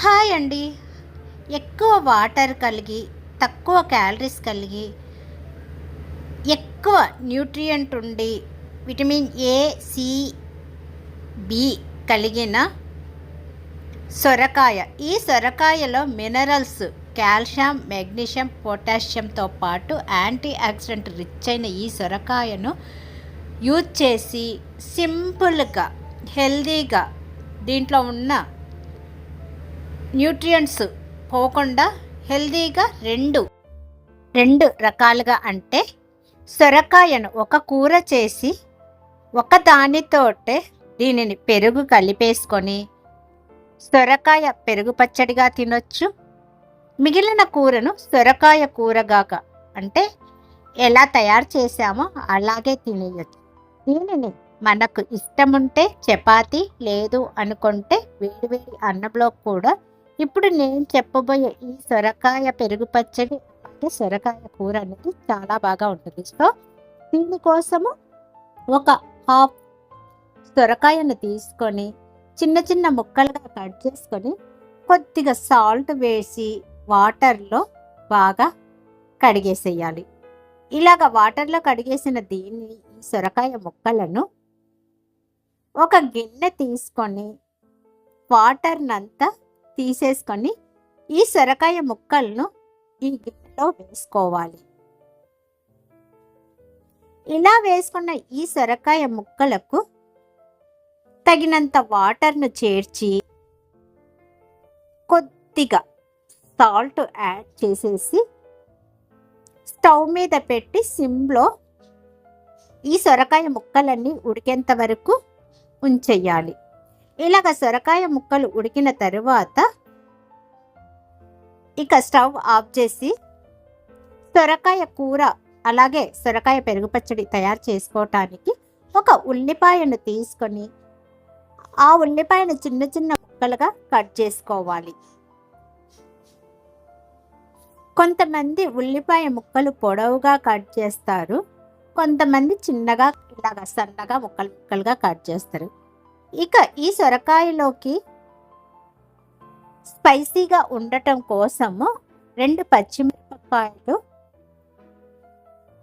Hi అండి. ఎక్కువ water కలిగి తక్కువ క్యాలరీస్ కలిగి ఎక్కువ న్యూట్రియంట్ ఉండి విటమిన్ ఏ సి బి కలిగిన సొరకాయ. ఈ సొరకాయలో మినరల్స్ కాల్షియం మెగ్నీషియం పొటాషియంతో పాటు యాంటీ ఆక్సిడెంట్ రిచ్ అయిన ఈ సొరకాయను యూజ్ చేసి సింపుల్గా హెల్దీగా దీంట్లో ఉన్న న్యూట్రియంట్స్ పోకుండా హెల్దీగా రెండు రెండు రకాలుగా అంటే సొరకాయను ఒక కూర చేసి ఒక దానితోటే దీనిని పెరుగు కలిపేసుకొని సొరకాయ పెరుగు పచ్చడిగా తినొచ్చు. మిగిలిన కూరను సొరకాయ కూరగాక అంటే ఎలా తయారు చేసామో అలాగే తినేయచ్చు. దీనిని మనకు ఇష్టముంటే చపాతి లేదు అనుకుంటే వేడివేడి అన్నంలో కూడా ఇప్పుడు నేను చెప్పబోయే ఈ సొరకాయ పెరుగు పచ్చడి అంటే సొరకాయ కూర అనేది చాలా బాగా ఉంటుంది. సో దీనికోసము ఒక హాఫ్ సొరకాయను తీసుకొని చిన్న చిన్న ముక్కలుగా కట్ చేసుకొని కొద్దిగా సాల్ట్ వేసి వాటర్లో బాగా కడిగేసేయాలి. ఇలాగ వాటర్లో కడిగేసిన దీన్ని ఈ సొరకాయ ముక్కలను ఒక గిన్నె తీసుకొని వాటర్నంతా తీసేసుకొని ఈ సొరకాయ ముక్కలను ఈ గిన్నెలో వేసుకోవాలి. ఇలా వేసుకున్న ఈ సొరకాయ ముక్కలకు తగినంత వాటర్ను చేర్చి కొద్దిగా సాల్ట్ యాడ్ చేసేసి స్టవ్ మీద పెట్టి సిమ్లో ఈ సొరకాయ ముక్కలన్నీ ఉడికేంత వరకు ఉంచేయాలి. ఇలాగ సొరకాయ ముక్కలు ఉడికిన తరువాత ఇక స్టవ్ ఆఫ్ చేసి సొరకాయ కూర అలాగే సొరకాయ పెరుగు పచ్చడి తయారు చేసుకోవటానికి ఒక ఉల్లిపాయను తీసుకొని ఆ ఉల్లిపాయను చిన్న చిన్న ముక్కలుగా కట్ చేసుకోవాలి. కొంతమంది ఉల్లిపాయ ముక్కలు పొడవుగా కట్ చేస్తారు కొంతమంది చిన్నగా ఇలాగా సన్నగా ముక్కలు ముక్కలుగా కట్ చేస్తారు. ఇక ఈ సొరకాయలోకి స్పైసీగా ఉండటం కోసము రెండు పచ్చిమిరపకాయలు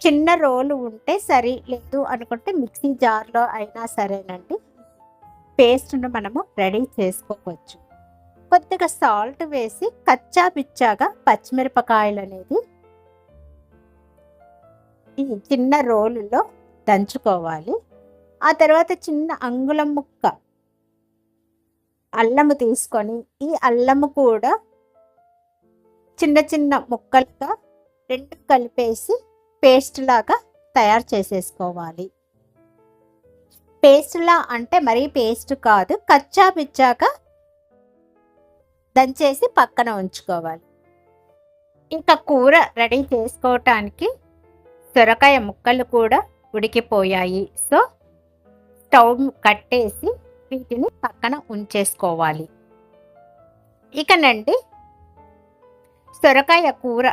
చిన్న రోలు ఉంటే సరి లేదు అనుకుంటే మిక్సీ జార్లో అయినా సరేనండి. పేస్ట్ను మనము రెడీ చేసుకోవచ్చు. కొద్దిగా సాల్ట్ వేసి కచ్చా పిచ్చాగా పచ్చిమిరపకాయలు అనేది ఈ చిన్న రోలులో దంచుకోవాలి. ఆ తర్వాత చిన్న అంగుళం ముక్క. అల్లము తీసుకొని ఈ అల్లము కూడా చిన్న చిన్న ముక్కలుగా రెండు కలిపేసి పేస్ట్ లాగా తయారు చేసేసుకోవాలి. పేస్ట్లా అంటే మరీ పేస్ట్ కాదు కచ్చా పిచ్చాగా దంచేసి పక్కన ఉంచుకోవాలి. ఇంకా కూర రెడీ చేసుకోవటానికి సొరకాయ ముక్కలు కూడా ఉడికిపోయాయి. సో స్టవ్ కట్టేసి వీటిని పక్కన ఉంచేసుకోవాలి. ఇకనండి సొరకాయ కూర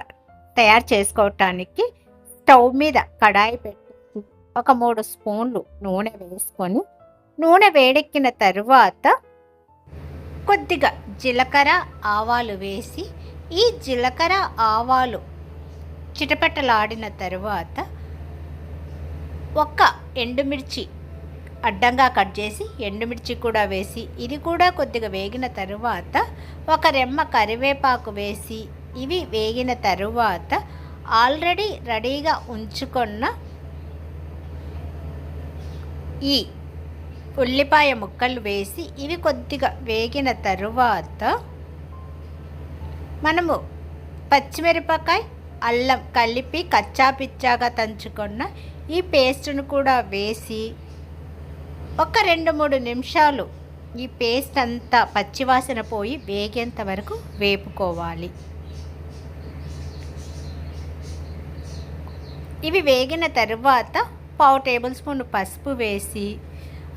తయారు చేసుకోవటానికి స్టవ్ మీద కడాయి పెట్టి ఒక మూడు స్పూన్లు నూనె వేసుకొని నూనె వేడెక్కిన తరువాత కొద్దిగా జీలకర్ర ఆవాలు వేసి ఈ జీలకర్ర ఆవాలు చిటపెట్టలాడిన తరువాత ఒక ఎండుమిర్చి అడ్డంగా కట్ చేసి ఎండుమిర్చి కూడా వేసి ఇది కూడా కొద్దిగా వేగిన తరువాత ఒక రెమ్మ కరివేపాకు వేసి ఇవి వేగిన తరువాత ఆల్రెడీ రెడీగా ఉంచుకున్న ఈ ఉల్లిపాయ ముక్కలు వేసి ఇవి కొద్దిగా వేగిన తరువాత మనము పచ్చిమిరపకాయ అల్లం కలిపి కచ్చాపిచ్చాగా తంచుకున్న ఈ పేస్ట్ను కూడా వేసి ఒక రెండు మూడు నిమిషాలు ఈ పేస్ట్ అంతా పచ్చివాసన పోయి వేగేంత వరకు వేపుకోవాలి. ఇవి వేగిన తర్వాత పావు టేబుల్ స్పూన్ పసుపు వేసి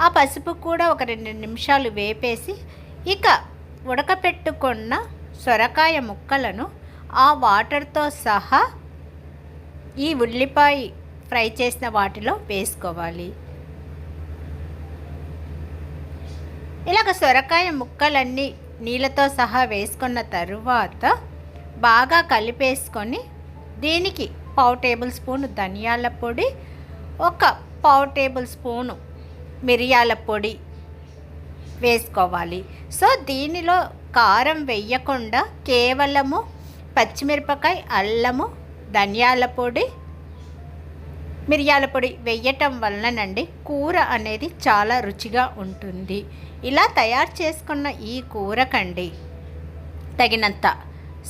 ఆ పసుపు కూడా ఒక రెండు నిమిషాలు వేపేసి ఇక ఉడకపెట్టుకున్న సొరకాయ ముక్కలను ఆ వాటర్తో సహా ఈ ఉల్లిపాయ ఫ్రై చేసిన వాటిలో వేసుకోవాలి. ఇలాగ సొరకాయ ముక్కలన్నీ నీళ్ళతో సహా వేసుకున్న తరువాత బాగా కలిపేసుకొని దీనికి పావు టేబుల్ స్పూన్ ధనియాల పొడి ఒక పావు టేబుల్ స్పూను మిరియాల పొడి వేసుకోవాలి. సో దీనిలో కారం వేయకుండా కేవలము పచ్చిమిరపకాయ అల్లము ధనియాల పొడి మిరియాల పొడి వేయటం వలనండి కూర అనేది చాలా రుచిగా ఉంటుంది. ఇలా తయారు చేసుకున్న ఈ కూరకండి. తగినంత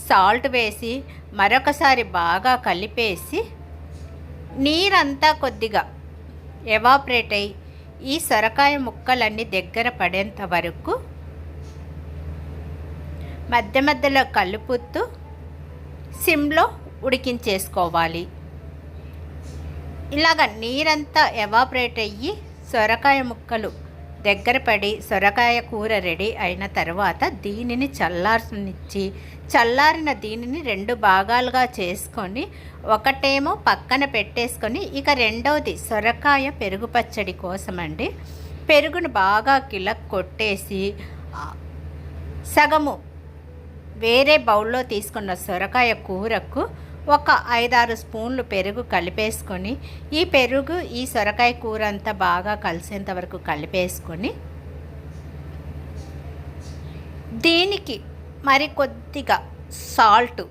సాల్ట్ వేసి మరొకసారి బాగా కలిపేసి నీరంతా కొద్దిగా ఎవాపరేట్ అయ్యి ఈ సొరకాయ ముక్కలన్నీ దగ్గర పడేంత వరకు మధ్య మధ్యలో కలుపుతూ సిమ్లో ఉడికించేసుకోవాలి. ఇలాగ నీరంతా ఎవాపరేట్ అయ్యి సొరకాయ ముక్కలు దగ్గర పడి సొరకాయ కూర రెడీ అయిన తర్వాత దీనిని చల్లారనిచ్చి చల్లారిన దీనిని రెండు భాగాలుగా చేసుకొని ఒకటేమో పక్కన పెట్టేసుకొని ఇక రెండవది సొరకాయ పెరుగు పచ్చడి కోసమండి. పెరుగును బాగా కిలక్ కొట్టేసి సగము వేరే బౌల్లో తీసుకున్న సొరకాయ కూరకు ఒక ఐదారు స్పూన్లు పెరుగు కలిపేసుకొని ఈ పెరుగు ఈ సొరకాయ కూర అంతా బాగా కలిసేంత వరకు కలిపేసుకొని దీనికి మరి కొద్దిగా సాల్ట్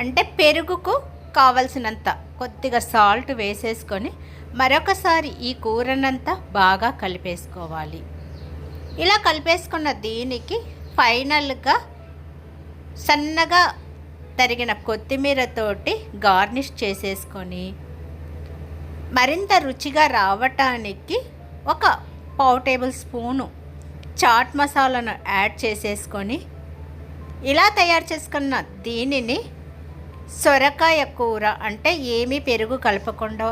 అంటే పెరుగుకు కావలసినంత కొద్దిగా సాల్ట్ వేసేసుకొని మరొకసారి ఈ కూరనంతా బాగా కలిపేసుకోవాలి. ఇలా కలిపేసుకున్న దీనికి ఫైనల్గా సన్నగా తరిగిన కొత్తిమీరతోటి గార్నిష్ చేసేసుకొని మరింత రుచిగా రావటానికి ఒక పావు టేబుల్ స్పూను చాట్ మసాలాను యాడ్ చేసేసుకొని ఇలా తయారు చేసుకున్న దీనిని సొరకాయ కూర అంటే ఏమీ పెరుగు కలపకుండా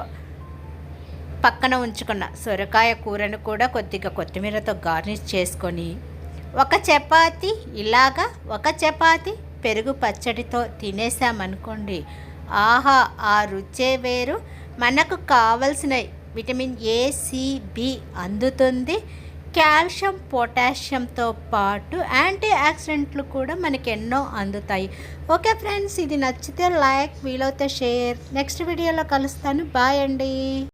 పక్కన ఉంచుకున్న సొరకాయ కూరను కూడా కొద్దిగా కొత్తిమీరతో గార్నిష్ చేసుకొని ఒక చపాతి ఇలాగా ఒక చపాతి పెరుగు పచ్చడితో తినేసామనుకోండి ఆహా ఆ రుచే వేరు. మనకు కావలసిన విటమిన్ ఏ సి అందుతుంది. కాల్షియం పొటాషియంతో పాటు యాంటీ ఆక్సిడెంట్లు కూడా మనకి ఎన్నో అందుతాయి. ఓకే ఫ్రెండ్స్ ఇది నచ్చితే లైక్ వీలైతే షేర్. నెక్స్ట్ వీడియోలో కలుస్తాను. బాయ్ అండి.